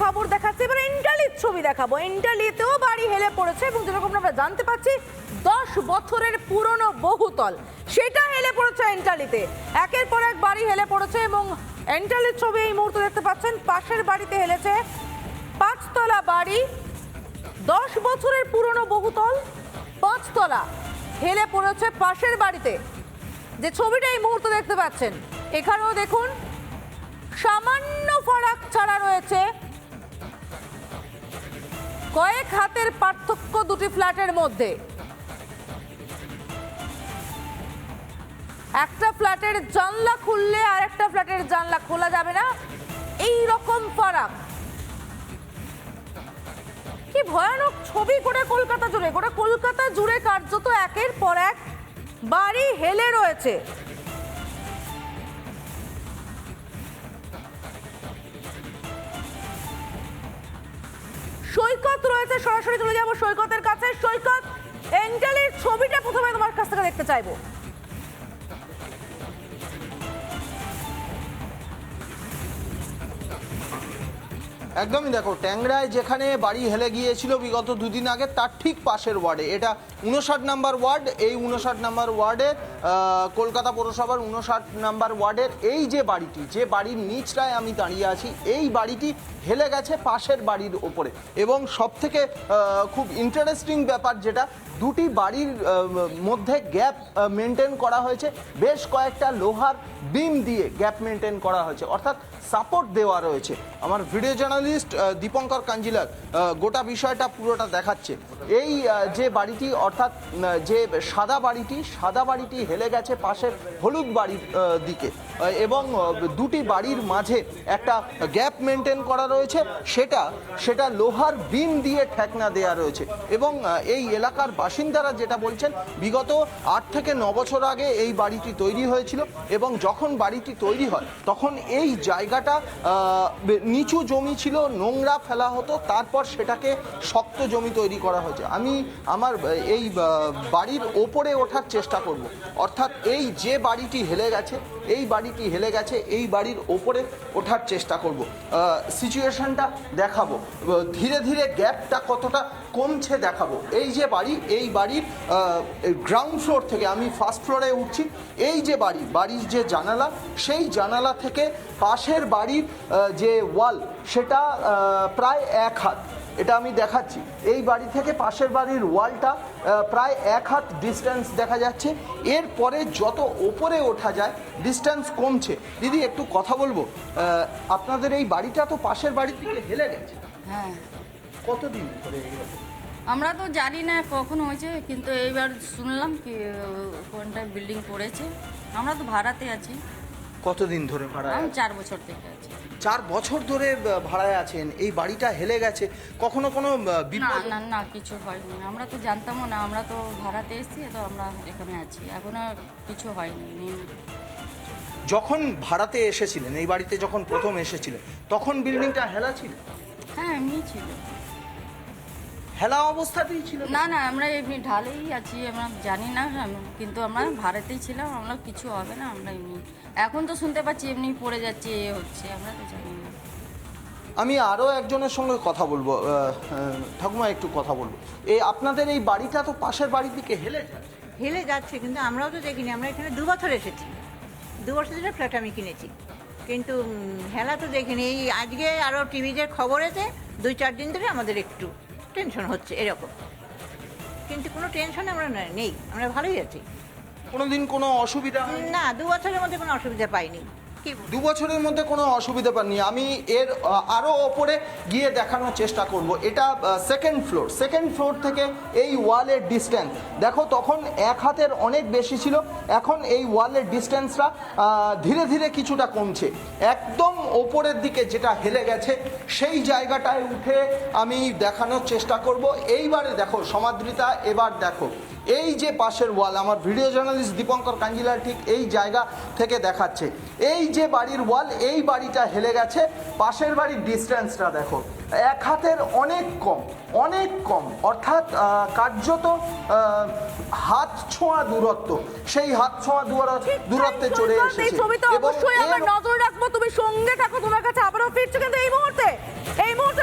খবর দেখাচ্ছি। এবার ইন্টালির ছবি দেখাবো। ইন্টালিতেও বাড়ি হেলে পড়েছে এবং যেরকম আমরা জানতে পাচ্ছি, দশ বছরের পুরনো বহুতল। সেটা হেলে পড়েছে এন্টালিতে একের পর এক বাড়ি হেলে পড়েছে এবং এন্টালির ছবি এই মুহূর্তে দেখতে পাচ্ছেন। পাশের বাড়িতে হেলেছে পাঁচতলা বাড়ি, দশ বছরের পুরনো বহুতল, পাঁচতলা হেলে পড়েছে পাশের বাড়িতে। যে ছবিটা এই মুহূর্তে দেখতে পাচ্ছেন, এখানেও দেখুন, সামান্য ফারাক ছাড়া রয়েছে কয়েক হাতের পার্থক্য দুটি ফ্ল্যাটের মধ্যে। একটা ফ্ল্যাটের জানলা খুললে আর একটা ফ্ল্যাটের জানলা খোলা যাবে না। এই রকম ফারাক। কি ভয়ানক ছবি করে কলকাতা জুড়ে। গোটা কলকাতা জুড়ে কার্যত একের পর এক বাড়ি হেলে রয়েছে। সৈকত রয়েছে, সরাসরি চলে যাব সৈকতের কাছে। সৈকত এঞ্জেলের ছবিটা প্রথমে তোমার কাছ থেকে দেখতে চাইব। একদমই দেখো, ট্যাংরায় যেখানে বাড়ি হেলে গিয়েছিল বিগত দুদিন আগে, তার ঠিক পাশের ওয়ার্ডে। এটা উনষাট নাম্বার ওয়ার্ড, এই উনষাট নাম্বার ওয়ার্ডের কলকাতা পৌরসভার উনষাট নাম্বার ওয়ার্ডের এই যে বাড়িটি, যে বাড়ির নিচটায় আমি দাঁড়িয়ে আছি, এই বাড়িটি হেলে গেছে পাশের বাড়ির ওপরে এবং সব থেকে খুব ইন্টারেস্টিং ব্যাপার যেটা, দুটি বাড়ির মধ্যে গ্যাপ মেনটেন করা হয়েছে। বেশ কয়েকটা লোহার বিম দিয়ে গ্যাপ মেনটেন করা হয়েছে। অর্থাৎ সাপোর্ট দেওয়া রয়েছে। আমার ভিডিও জার্নালিস্ট দীপঙ্কর কাঞ্জিলার গোটা বিষয়টা পুরোটা দেখাচ্ছে। এই যে বাড়িটি, অর্থাৎ যে সাদা বাড়িটি সাদা বাড়িটি হেলে গেছে পাশের হলুদ বাড়ির দিকে। এবং দুটি বাড়ির মাঝে একটা গ্যাপ মেনটেন করা রয়েছে, সেটা সেটা লোহার বিম দিয়ে ঠেকনা দেয়া রয়েছে। এবং এই এলাকার বাসিন্দারা যেটা বলছেন, বিগত আট থেকে ন বছর আগে এই বাড়িটি তৈরি হয়েছিল এবং যখন বাড়িটি তৈরি হয়, তখন এই জায়গাটা নিচু জমি ছিল, নোংরা ফেলা হতো, তারপর সেটাকে শক্ত জমি তৈরি করা হয়েছে। আমি আমার এই বাড়ির ওপরে ওঠার চেষ্টা করব। অর্থাৎ এই যে বাড়িটি হেলে গেছে, এই বাড়িটি হেলে গেছে, এই বাড়ির ওপরে ওঠার চেষ্টা করব। সিচুয়েশনটা দেখাবো। ধীরে ধীরে গ্যাপটা কতটা কমছে দেখাবো। এই যে বাড়ি, এই বাড়ির গ্রাউন্ড ফ্লোর থেকে আমি ফার্স্ট ফ্লোরে উঠছি। এই যে বাড়ি, বাড়ির যে জানালা, সেই জানালা থেকে পাশের বাড়ির যে ওয়াল সেটা প্রায় এক হাত। এটা আমি দেখাচ্ছি। এই বাড়ি থেকে পাশের বাড়ির ওয়ালটা প্রায় এক হাত ডিস্টেন্স দেখা যাচ্ছে। এরপরে যত ওপরে ওঠা যায় ডিস্টেন্স কমছে। দিদি একটু কথা বলব? আপনাদের এই বাড়িটা তো পাশের বাড়ির দিকে হেলে গেছে। হ্যাঁ। কতদিন ধরে আমরা তো জানি না কখন হয়েছে কিন্তু এইবার শুনলাম কি কোনটা বিল্ডিং পড়েছে আমরা তো ভাড়াতে আছি। কতদিন ধরে ভাড়ায় আমি চার বছর থেকে আছি। চার বছর ধরে ভাড়ায় আছেন। এই বাড়িটা হেলে গেছে। কখনো কোনো না বিপদ? না না কিছু হয়নি। আমরা তো জানতামও না আমরা তো ভাড়াতে এসেছি তো আমরা এখানে আছি। এখনও কিছু হয়নি। যখন ভাড়াতে এসেছিলেন এই বাড়িতে যখন প্রথম এসেছিলেন তখন বিল্ডিংটা হেলা ছিল? হ্যাঁ এমনি ছিল। হেলা অবস্থাতেই ছিল? না না আমরা এমনি ঢালেই আছি আমরা জানি না আম- কিন্তু আমরা ভাড়াতেই ছিলাম আমরা কিছু হবে না আমরা এমনি এখন তো শুনতে পাচ্ছি এমনি পড়ে যাচ্ছে এ হচ্ছে আমরা তো জানি না। আমি আরও একজনের সঙ্গে কথা বলব ঠাকুমা একটু কথা বলব। এই আপনাদের এই বাড়িটা তো পাশের বাড়ির দিকে হেলে যায় হেলে যাচ্ছে কিন্তু আমরাও তো দেখিনি আমরা এখানে দু বছর এসেছি। দু বছর ধরে ফ্ল্যাট আমি কিনেছি। কিন্তু হেলা তো দেখিনি এই আজকে আরও টিভিতে খবরেতে দুই চার দিন ধরে আমাদের একটু টেনশন হচ্ছে এরকম কিন্তু কোনো টেনশন আমরা নেই আমরা ভালোই আছি কোনোদিন কোনো অসুবিধা? না দু বছরের মধ্যে কোনো অসুবিধা পাইনি? দু বছরের মধ্যে কোনো অসুবিধা পাননি। আমি এর আহ, আরও ওপরে গিয়ে দেখানোর চেষ্টা করব। এটা সেকেন্ড ফ্লোর সেকেন্ড ফ্লোর থেকে এই ওয়ালের ডিস্টেন্স দেখো তখন এক হাতের অনেক বেশি ছিল। এখন এই ওয়ালের ডিস্টেন্সটা ধীরে ধীরে কিছুটা কমছে। একদম ওপরের দিকে যেটা হেলে গেছে সেই জায়গাটায় উঠে আমি দেখানোর চেষ্টা করব। এইবারে দেখো সমাদৃতা এবার দেখো। এই যে পাশের ওয়াল আমার ভিডিও জার্নালিস্ট দীপঙ্কর কাঞ্জিলা ঠিক এই জায়গা থেকে দেখাচ্ছে। এই যে বাড়ির ওয়াল এই বাড়িটা হেলে গেছে। পাশের বাড়ির ডিস্টেন্সটা দেখো। এক হাতের অনেক কম অনেক কম। অর্থাৎ কার্যত হাত ছোঁয়া দূরত্ব। সেই হাত ছোঁয়া দূর- দূরত্বে চলে এসেছে। ছবিতে অবশ্যই আমরা নজর রাখব। তুমি সঙ্গে থাকো তোমার কাছে আবারও ফিরছো। কিন্তু এই মুহূর্তে এই মুহূর্তে